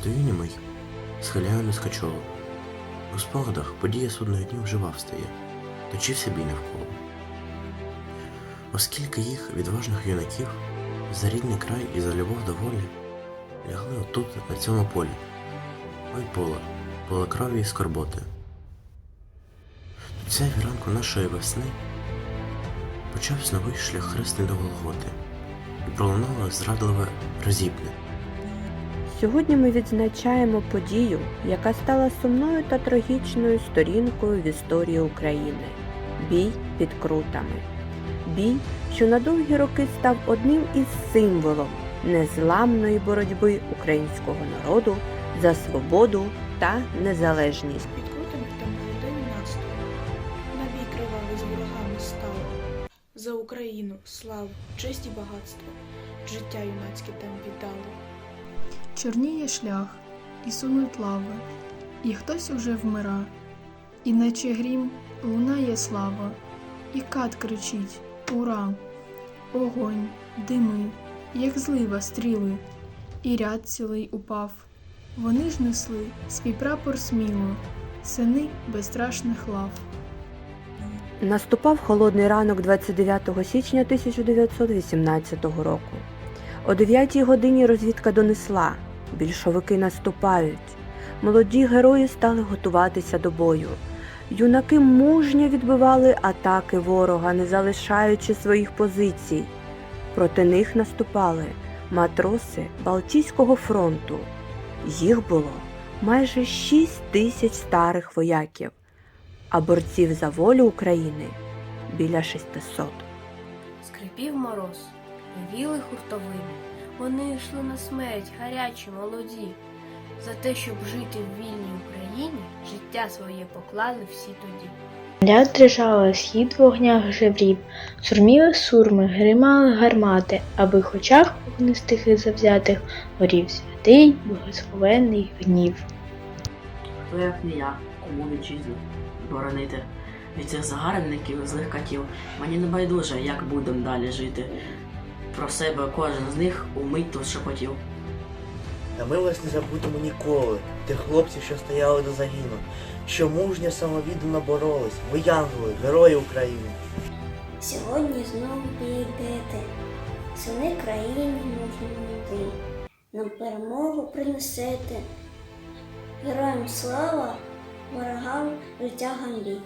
Стою німий, схиляю нескачово. У спогадах подія судної днів жива встає, точився бій навколо. Оскільки їх, відважних юнаків, за рідний край і за любов до волі, лягли отут, на цьому полі. Ой поле, поле крові і скорботи. Тут ця віранку нашої весни почався новий шлях хресний до Голготи, і пролунало зрадливе розіпне. Сьогодні ми відзначаємо подію, яка стала сумною та трагічною сторінкою в історії України бій під крутами. Бій, що на довгі роки став одним із символом незламної боротьби українського народу за свободу та незалежність. Під крутами там молодий наступ. Набій кривавий з ворогами став. За Україну, славу, честь і багатство. Життя юнацьке там віддали. Чорніє шлях, і сунуть лави, і хтось уже вмира, і наче грім лунає слава, і кат кричить Ура! Огонь, дими, як злива стріли, і ряд цілий упав. Вони ж несли свій прапор сміло, сини безстрашних лав. Наступав холодний ранок 29 січня 1918 року. О 9 годині розвідка донесла більшовики наступають. Молоді герої стали готуватися до бою. Юнаки мужньо відбивали атаки ворога, не залишаючи своїх позицій. Проти них наступали матроси Балтійського фронту. Їх було майже 6 тисяч старих вояків, а борців за волю України біля 600. Скрипів мороз, ревіли хуртовини. Вони йшли на смерть, гарячі, молоді. За те, щоб жити в вільній Україні, життя своє поклали всі тоді. Земля дрижала, схід в огнях жеврів, сурміли сурми, гримали гармати, аби в очах вогнистих і завзятих горів святий благословенний гнів. Хто як не я, кому вітчизну боронити. Від цих загарбників, злих катів, мені не байдуже, як будем далі жити. Про себе кожен з них умить тут шепотів. Та ми вас не забудемо ніколи, тих хлопців, що стояли до загину, що мужньо самовіддано боролись. Ви янголи, герої України. Сьогодні знову підійдете, сини країни мужньої, нам перемогу принесете. Героям слава, ворогам життя ганьбі.